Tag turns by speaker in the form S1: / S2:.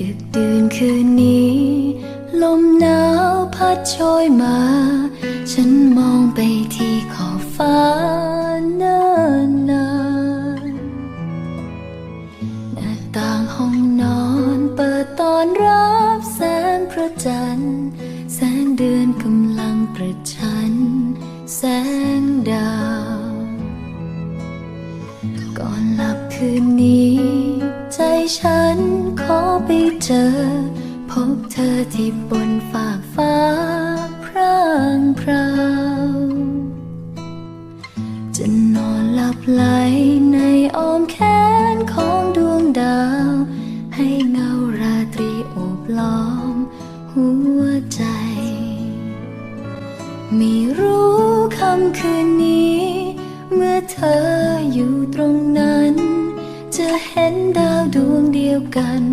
S1: ดึกดื่นคืนนี้ ลมหนาวพัดโชยมา ฉันมองไปที่ขอบฟ้าเนินนานหน้าต่างห้องนอนเปิดตอนรับแสงพระจันทร์ แสงเดือนกำลังประชัน แสงดาว ก่อนหลับคืนนี้ ใจฉันขอ เจอ พบเธอที่บนฝากฟ้าพร่างพราวจะนอนหลับไหลในอ้อมแขนของดวงดาว ให้เงาราตรีโอบล้อม หัวใจ ไม่รู้คำคืนนี้ เมื่อเธออยู่ตรงนั้น จะเห็นดาวดวงเดียวกัน